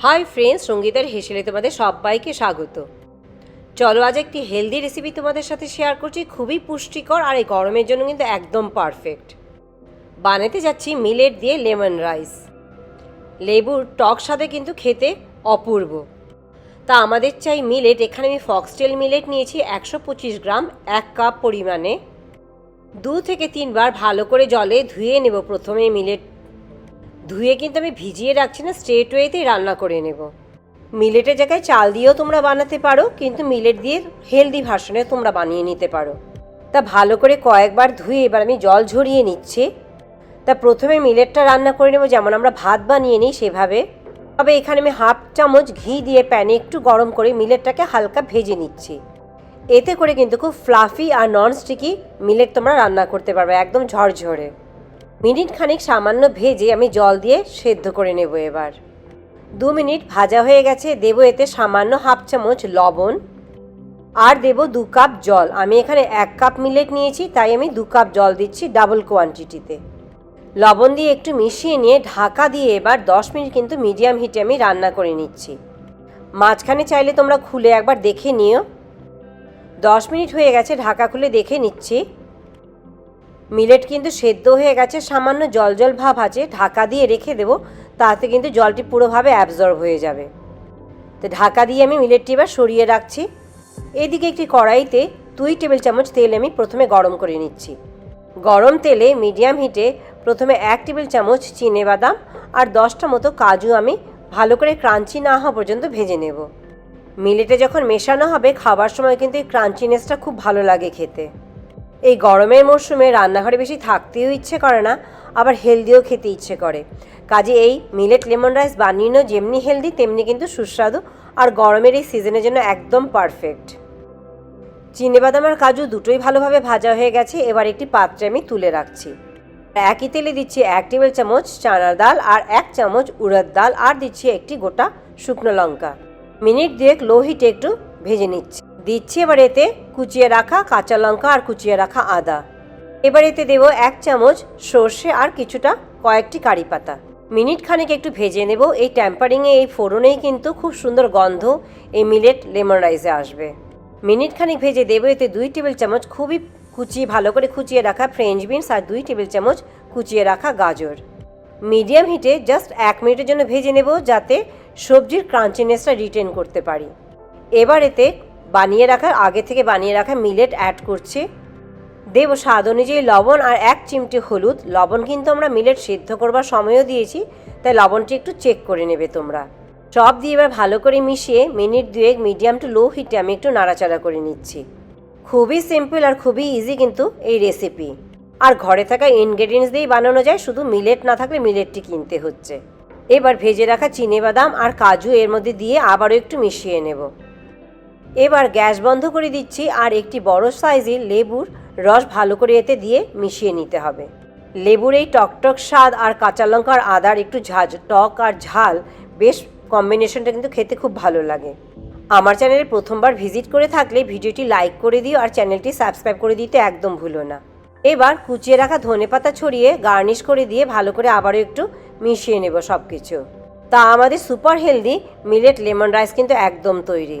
Hi friends সঙ্গীতার হেসেলে তোমাদের সবাইকে স্বাগত। চলো আজ একটি হেলদি রেসিপি তোমাদের সাথে শেয়ার করছি, খুবই পুষ্টিকর আর এই গরমের জন্য কিন্তু একদম পারফেক্ট বানাতে যাচ্ছি মিলেট দিয়ে লেমন রাইস লেবুর টক স্বাদে কিন্তু খেতে অপূর্ব। তা আমাদের চাই মিলেট এখানে আমি ফক্সটেল মিলেট নিয়েছি একশো পঁচিশ গ্রাম, এক কাপ পরিমাণে। দু থেকে তিনবার ভালো করে জলে ধুয়ে নেব প্রথমে মিলেট ধুয়ে কিন্তু আমি ভিজিয়ে রাখছি না স্ট্রেট ওয়েতেই রান্না করে নেব। মিলেটের জায়গায় চাল দিয়েও তোমরা বানাতে পারো, কিন্তু মিলেট দিয়ে হেলদি ভার্সনে তোমরা বানিয়ে নিতে পারো। তা ভালো করে কয়েকবার ধুয়ে এবার আমি জল ঝরিয়ে নিচ্ছি। তা প্রথমে মিলেটটা রান্না করে নেব, যেমন আমরা ভাত বানিয়ে নিই সেভাবে। তবে এখানে আমি হাফ চামচ ঘি দিয়ে প্যানে একটু গরম করে মিলেটটাকে হালকা ভেজে নিচ্ছি। এতে করে কিন্তু খুব ফ্লাফি আর নন স্টিকি মিলেট তোমরা রান্না করতে পারবে, একদম ঝরঝরে। মিনিট খানিক সামান্য ভেজে আমি জল দিয়ে সেদ্ধ করে নেব এবার। দু মিনিট ভাজা হয়ে গেছে, দেব এতে সামান্য হাফ চামচ লবণ আর দেব দু কাপ জল। আমি এখানে এক কাপ মিলেট নিয়েছি, তাই আমি দু কাপ জল দিচ্ছি ডাবল কোয়ান্টিটিতে লবণ দিয়ে একটু মিশিয়ে নিয়ে ঢাকা দিয়ে এবার দশ মিনিট কিন্তু মিডিয়াম হিটে আমি রান্না করে নিচ্ছি। মাঝখানে চাইলে তোমরা খুলে একবার দেখে নিও। দশ মিনিট হয়ে গেছে, ঢাকা খুলে দেখে নিচ্ছি। মিলেট কিন্তু সেদ্ধ হয়ে গেছে, সামান্য জল জল ভাব আছে, ঢাকা দিয়ে রেখে দেবো, তাতে কিন্তু জলটি পুরোভাবে অ্যাবজর্ব হয়ে যাবে। তো ঢাকা দিয়ে আমি মিলেটটি এবার সরিয়ে রাখছি। এদিকে একটি কড়াইতে দুই টেবিল চামচ তেল আমি প্রথমে গরম করে নিচ্ছি। গরম তেলে মিডিয়াম হিটে প্রথমে এক টেবিল চামচ চিনে বাদাম আর দশটা মতো কাজু আমি ভালো করে ক্রাঞ্চি না হওয়া পর্যন্ত ভেজে নেব। মিলেটে যখন মেশানো হবে, খাবার সময় কিন্তু এই ক্রাঞ্চিনেসটা খুব ভালো লাগে খেতে। এই গরমের মরশুমে রান্নাঘরে বেশি থাকতেও ইচ্ছে করে না, আবার হেলদিও খেতে ইচ্ছে করে। কাজে এই মিলেট লেমন রাইস বানিয়েও যেমনি হেলদি, তেমনি কিন্তু সুস্বাদু, আর গরমের এই সিজনের জন্য একদম পারফেক্ট। চিনেবাদাম আর কাজু দুটোই ভালোভাবে ভাজা হয়ে গেছে, এবার একটি পাত্রে আমি তুলে রাখছি। একই তেলে দিচ্ছি এক টেবিল চামচ চানার ডাল আর এক চামচ উড়দ ডাল, আর দিচ্ছি একটি গোটা শুকনো লঙ্কা। মিনিট দুয়েক লো হিটে একটু ভেজে নিচ্ছি। দিচ্ছি এবার এতে কুচিয়ে রাখা কাঁচা লঙ্কা আর কুচিয়ে রাখা আদা। এবার এতে দেবো এক চামচ সর্ষে আর কিছুটা কয়েকটি কারি পাতা। মিনিট খানেক একটু ভেজে নেব। এই ট্যাম্পারিংয়ে এই ফোড়নেই কিন্তু খুব সুন্দর গন্ধ এই মিলেট লেমন রাইসে আসবে। মিনিট খানিক ভেজে দেবো। এতে দুই টেবিল চামচ খুবই কুচিয়ে, ভালো করে কুচিয়ে রাখা ফ্রেঞ্চ বিনস আর দুই টেবিল চামচ কুচিয়ে রাখা গাজর। মিডিয়াম হিটে জাস্ট এক মিনিটের জন্য ভেজে নেব যাতে সবজির ক্রাঞ্চিনেসটা রিটেন করতে পারি। এবার এতে বানিয়ে রাখা, আগে থেকে বানিয়ে রাখা মিলেট অ্যাড করছি। দেব স্বাদ অনুযায়ী লবণ আর এক চিমটি হলুদ। লবণ কিন্তু আমরা মিলেট সিদ্ধ করবার সময়ও দিয়েছি, তাই লবণটি একটু চেক করে নেবে তোমরা। সব দিয়ে এবার ভালো করে মিশিয়ে মিনিট দুয়েক মিডিয়াম টু লো হিটে আমি একটু নাড়াচাড়া করে নিচ্ছি। খুবই সিম্পল আর খুবই ইজি কিন্তু এই রেসিপি আর ঘরে থাকা ইনগ্রেডিয়েন্টস দিয়েই বানানো যায়, শুধু মিলেট না থাকলে মিলেটটি কিনতে হচ্ছে। এবার ভেজে রাখা বাদাম আর কাজু এর মধ্যে দিয়ে আবারও একটু মিশিয়ে নেব। এবার গ্যাস বন্ধ করে দিচ্ছি আর একটি বড় সাইজের লেবুর রস ভালো করে এতে দিয়ে মিশিয়ে নিতে হবে। লেবুর এই টকটক স্বাদ আর কাঁচা লঙ্কার আদার একটু ঝাঁজ, টক আর ঝাল, বেশ কম্বিনেশনটা কিন্তু খেতে খুব ভালো লাগে। আমার চ্যানেলে প্রথমবার ভিজিট করে থাকলে ভিডিওটি লাইক করে দিও আর চ্যানেলটি সাবস্ক্রাইব করে দিতে একদম ভুলো না। এবার কুচিয়ে রাখা ধনে পাতা ছড়িয়ে গার্নিশ করে দিয়ে ভালো করে আবারও একটু মিশিয়ে নেব সব কিছু তা আমাদের super healthy millet lemon rice কিন্তু একদম তৈরি।